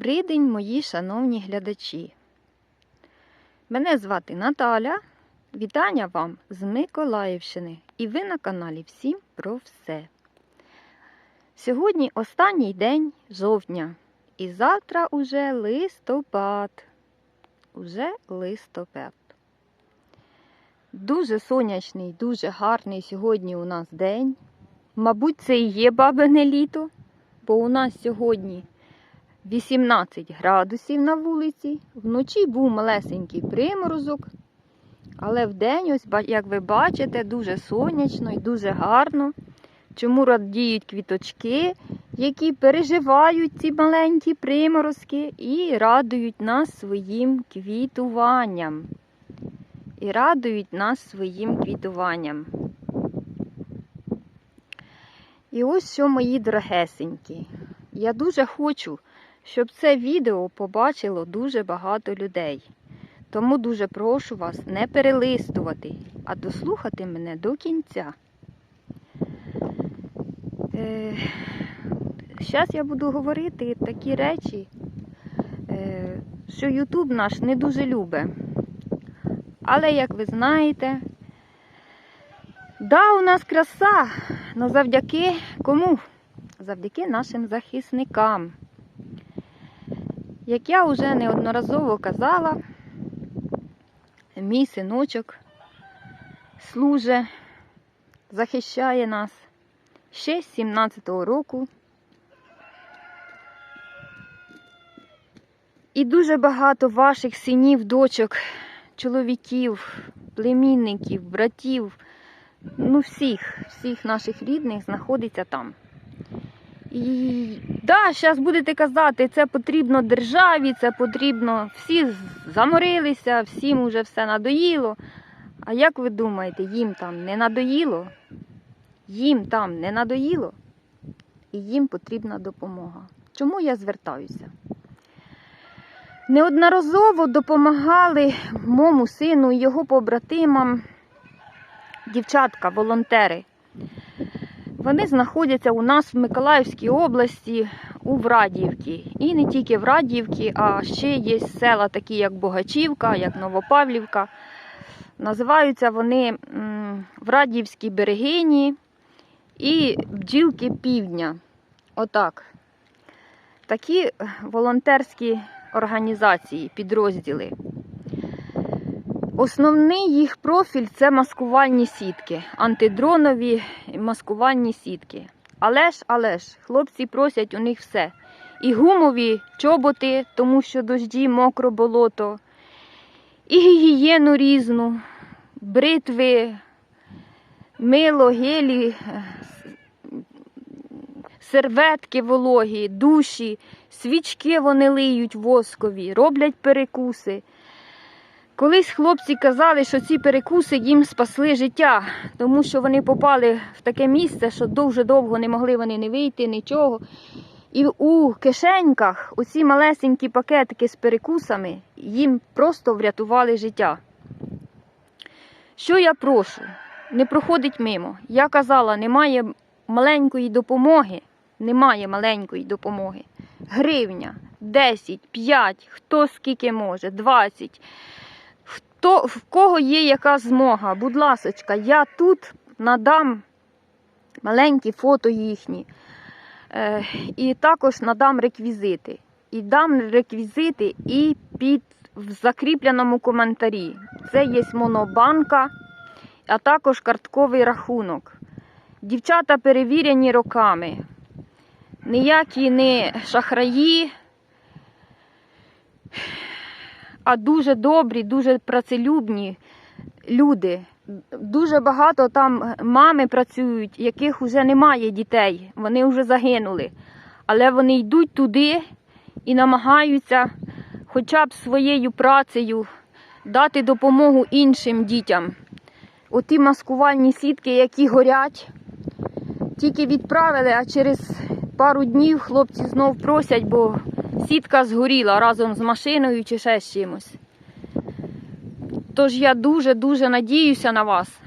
Добрий день, мої шановні глядачі. Мене звати Наталя. Вітання вам з Миколаївщини. І ви на каналі Всім про все. Сьогодні останній день жовтня. І завтра уже листопад. Уже листопад. Дуже сонячний, дуже гарний сьогодні у нас день. Мабуть, це і є бабине літо, бо у нас сьогодні 18 градусів на вулиці. Вночі був малесенький приморозок. Але вдень, ось, як ви бачите, дуже сонячно і дуже гарно. Чому радіють квіточки, які переживають ці маленькі приморозки і радують нас своїм квітуванням. І радують нас своїм квітуванням. І ось що, мої дорогесенькі. Я дуже хочу, щоб це відео побачило дуже багато людей. Тому дуже прошу вас не перелистувати, а дослухати мене до кінця. Е, Зараз я буду говорити такі речі, е, що Ютуб наш не дуже любить. Але, як ви знаєте, да, у нас краса, але завдяки кому? Завдяки нашим захисникам. Як я вже неодноразово казала, мій синочок служить, захищає нас ще з 17-го року. І дуже багато ваших синів, дочок, чоловіків, племінників, братів, ну всіх, всіх наших рідних знаходиться там. І да, зараз будете казати, це потрібно державі, це потрібно. Всі заморилися, всім уже все надоїло. А як ви думаєте, їм там не надоїло? Їм там не надоїло, і їм потрібна допомога. Чому я звертаюся? Неодноразово допомагали моєму сину і його побратимам, дівчатка, волонтери. Вони знаходяться у нас в Миколаївській області у Врадіївці. І не тільки в Радіївці, а ще є села, такі як Богачівка, як Новопавлівка. Називаються вони м, Врадіївські берегині і бджілки півдня. Отак. Такі волонтерські організації, підрозділи. Основний їх профіль це маскувальні сітки, антидронові маскувальні сітки. Але ж, але ж, хлопці просять у них все. І гумові чоботи, тому що дожді, мокро болото, і гігієну різну, бритви, мило, гелі, е, серветки вологі, душі, свічки вони лиють воскові, роблять перекуси. Колись хлопці казали, що ці перекуси їм спасли життя, тому що вони попали в таке місце, що дуже довго не могли вони не вийти, нічого. І у кишеньках оці малесенькі пакетики з перекусами їм просто врятували життя. Що я прошу? Не проходить мимо. Я казала, немає маленької допомоги. Немає маленької допомоги. Гривня, 10, 5, хто скільки може, 20. Хто, в кого є яка змога, будь ласочка, я тут надам маленькі фото їхні. Е, і також надам реквізити. І дам реквізити і під в закріпленому коментарі. Це є монобанка, а також картковий рахунок. Дівчата перевірені роками. Ніякі не шахраї, а дуже добрі, дуже працелюбні люди. Дуже багато там мами працюють, яких вже немає дітей, вони вже загинули. Але вони йдуть туди і намагаються хоча б своєю працею дати допомогу іншим дітям. Оті маскувальні сітки, які горять, тільки відправили, а через пару днів хлопці знов просять, бо сітка згоріла разом з машиною чи ще з чимось. Тож я дуже-дуже надіюся на вас,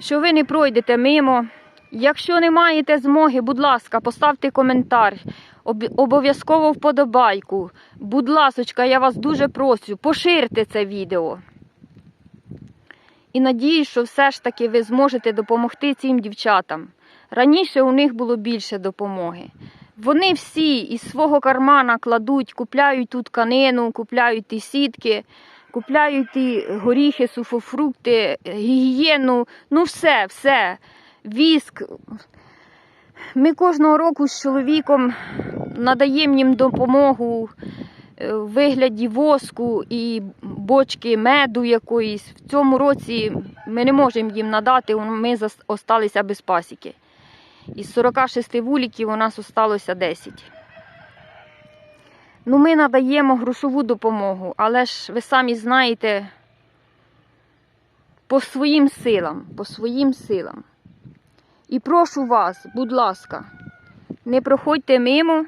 що ви не пройдете мимо. Якщо не маєте змоги, будь ласка, поставте коментар. Обов'язково вподобайку. Будь ласочка, я вас дуже прошу, поширте це відео. І надіюсь, що все ж таки ви зможете допомогти цим дівчатам. Раніше у них було більше допомоги. Вони всі із свого кармана кладуть, купляють ту тканину, купляють ті сітки, купляють ті горіхи, суфофрукти, гігієну, ну все, все, віск. Ми кожного року з чоловіком надаємо їм допомогу е, в вигляді воску і бочки меду якоїсь. В цьому році ми не можемо їм надати, ми осталися без пасіки. Із 46 вуликів у нас осталося 10. Ну, ми надаємо грошову допомогу, але ж ви самі знаєте, по своїм силам, по своїм силам. І прошу вас, будь ласка, не проходьте мимо,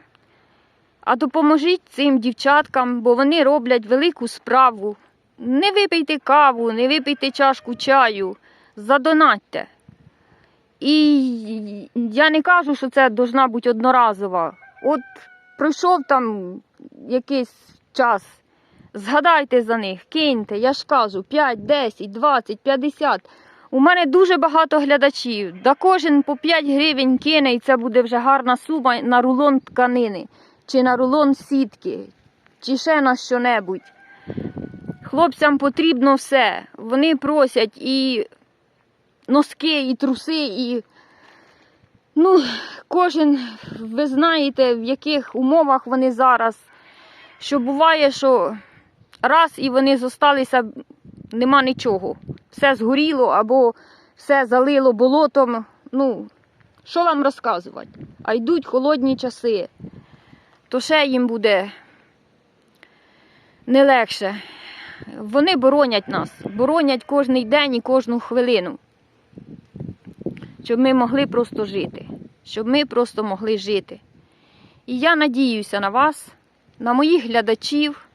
а допоможіть цим дівчаткам, бо вони роблять велику справу. Не випийте каву, не випийте чашку чаю, задонатьте. І я не кажу, що це должна бути одноразова. От пройшов там якийсь час, згадайте за них, киньте, я ж кажу, 5, 10, 20, 50. У мене дуже багато глядачів. Да кожен по 5 гривень кине, і це буде вже гарна сума на рулон тканини, чи на рулон сітки, чи ще на що-небудь. Хлопцям потрібно все. Вони просять і носки, і труси, і. Ну, кожен, ви знаєте, в яких умовах вони зараз. Що буває, що раз і вони зосталися, нема нічого. Все згоріло або все залило болотом. Ну, що вам розказувати? А йдуть холодні часи, то ще їм буде не легше. Вони боронять нас, боронять кожний день і кожну хвилину щоб ми могли просто жити, щоб ми просто могли жити. І я надіюся на вас, на моїх глядачів,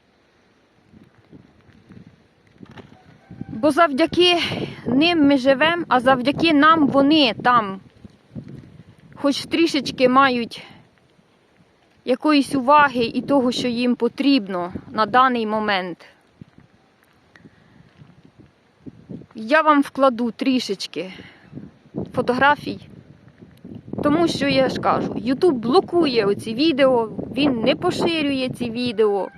бо завдяки ним ми живемо, а завдяки нам вони там, хоч трішечки мають якоїсь уваги і того, що їм потрібно на даний момент. Я вам вкладу трішечки фотографій. Тому що я ж кажу, Ютуб блокує оці відео, він не поширює ці відео.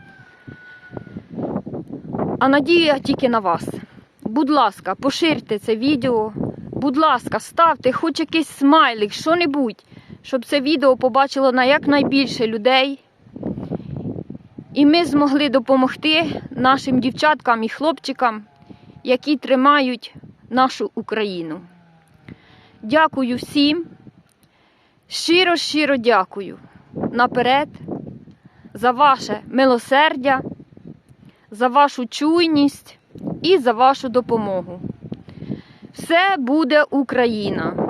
А надія тільки на вас. Будь ласка, поширте це відео. Будь ласка, ставте хоч якийсь смайлик, що-небудь, щоб це відео побачило на якнайбільше людей. І ми змогли допомогти нашим дівчаткам і хлопчикам, які тримають нашу Україну. Дякую всім. Щиро, щиро дякую наперед за ваше милосердя, за вашу чуйність і за вашу допомогу. Все буде Україна.